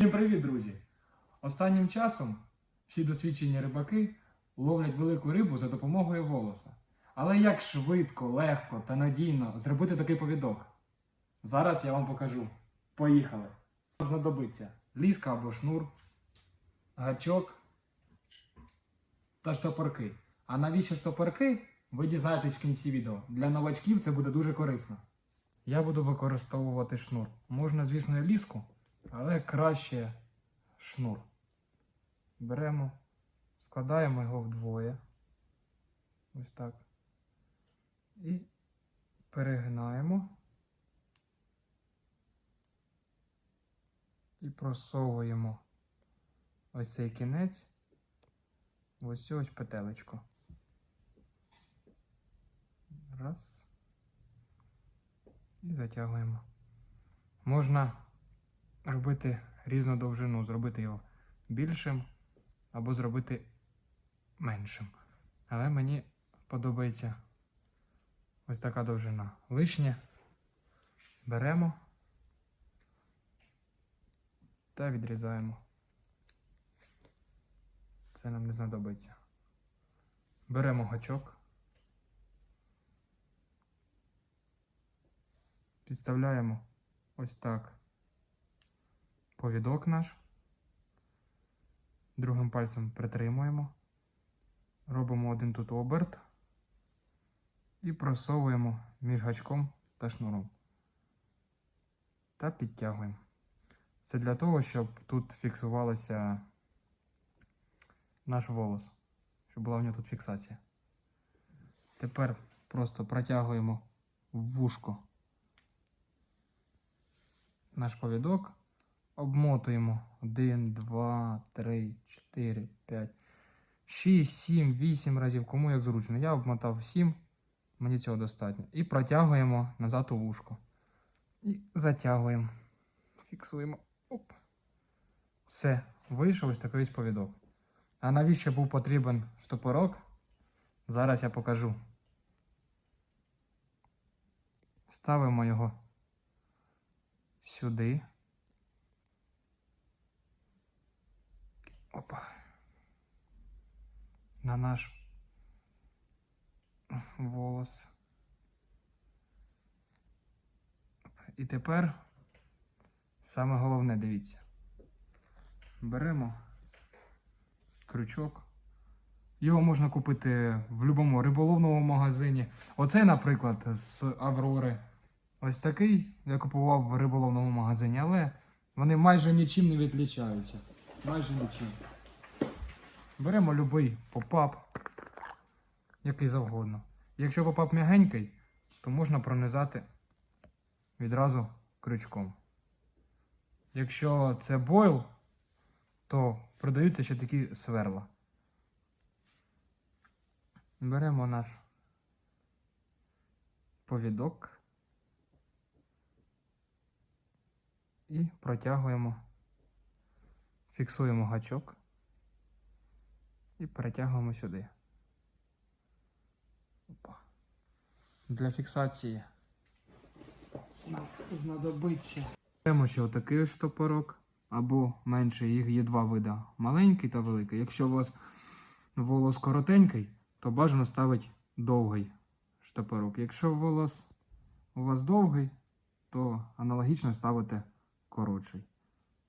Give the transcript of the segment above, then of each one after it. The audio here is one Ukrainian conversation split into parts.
Всім привіт, друзі! Останнім часом всі досвідчені рибаки ловлять велику рибу за допомогою волоса. Але як швидко, легко та надійно зробити такий повідок? Зараз я вам покажу. Поїхали! Знадобиться ліска або шнур, гачок та штопорки. А навіщо штопорки? Ви дізнаєтесь в кінці відео. Для новачків це буде дуже корисно. Я буду використовувати шнур. Можна, звісно, і ліску, але краще шнур. Беремо, складаємо його вдвоє. Ось так. І перегинаємо. І просовуємо ось цей кінець в ось ось петелечку. Раз. І затягуємо. Можна робити різну довжину, зробити його більшим або зробити меншим. Але мені подобається ось така довжина. Лишнє беремо та відрізаємо. Це нам не знадобиться. Беремо гачок. Підставляємо ось так повідок наш. Другим пальцем притримуємо. Робимо один тут оберт і просовуємо між гачком та шнуром. Та підтягуємо. Це для того, щоб тут фіксувалося наш волос, щоб була в нього тут фіксація. Тепер просто протягуємо в вушко наш повідок, обмотуємо 1, 2, 3, 4, 5, 6, 7, 8 разів, кому як зручно. Я обмотав 7, мені цього достатньо. І протягуємо назад у вушко. І затягуємо. Фіксуємо. Оп. Все, вийшов ось такий ось повідок. А навіщо був потрібен штопорок? Зараз я покажу. Ставимо його сюди. Опа. На наш волос. І тепер саме головне, дивіться. Беремо крючок. Його можна купити в будь-якому риболовному магазині. Оцей, наприклад, з Аврори. Ось такий я купував в риболовному магазині, але вони майже нічим не відлічаються. Майже нічим. Беремо будь-який попап, який завгодно. Якщо попап м'ягенький, то можна пронизати відразу крючком. Якщо це бойл, то продаються ще такі сверла. Беремо наш повідок. І протягуємо, фіксуємо гачок і перетягуємо сюди. Опа. Для фіксації нам знадобиться. Беремо ще отакий ось штопорок, або менше, їх є два види. Маленький та великий. Якщо у вас волос коротенький, то бажано ставити довгий штопорок. Якщо волос у вас довгий, то аналогічно ставите коротший.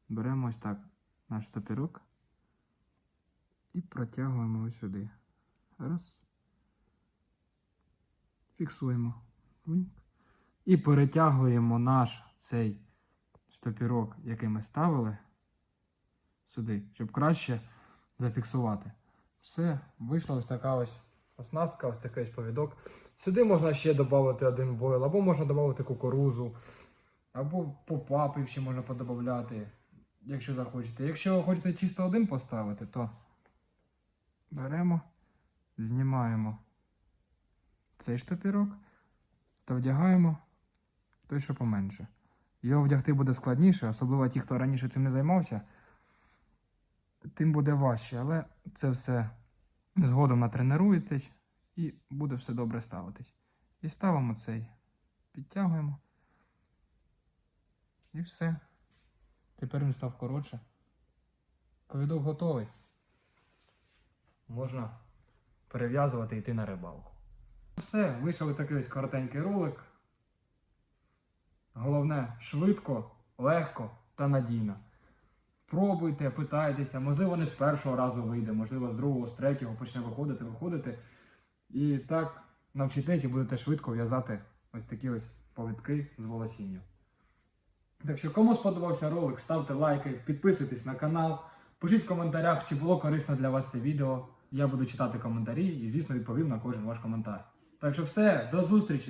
Беремо ось так наш статирок і протягуємо ось сюди. Раз. Фіксуємо. І перетягуємо наш цей штопірок, який ми ставили сюди, щоб краще зафіксувати. Все, вийшла ось така ось оснастка, ось такий повідок. Сюди можна ще додати один бойл, або можна додати кукурузу. Або попапів ще можна подобавляти, якщо захочете. Якщо ви хочете чисто один поставити, то беремо, знімаємо цей штопірок та вдягаємо той, що поменше. Його вдягти буде складніше, особливо ті, хто раніше цим не займався, тим буде важче, але це все згодом натренуєтесь і буде все добре ставитись. І ставимо цей, підтягуємо. І все. Тепер він став коротше. Повідок готовий. Можна перев'язувати і йти на рибалку. Все, вийшов такий ось коротенький ролик. Головне, швидко, легко та надійно. Пробуйте, питайтеся, можливо, не з першого разу вийде, можливо, з другого, з третього почне виходити, виходити. І так навчитесь і будете швидко в'язати ось такі ось повідки з волосінням. Так що, кому сподобався ролик, ставте лайки, підписуйтесь на канал, пишіть в коментарях, чи було корисно для вас це відео. Я буду читати коментарі і, звісно, відповім на кожен ваш коментар. Так що все, до зустрічі!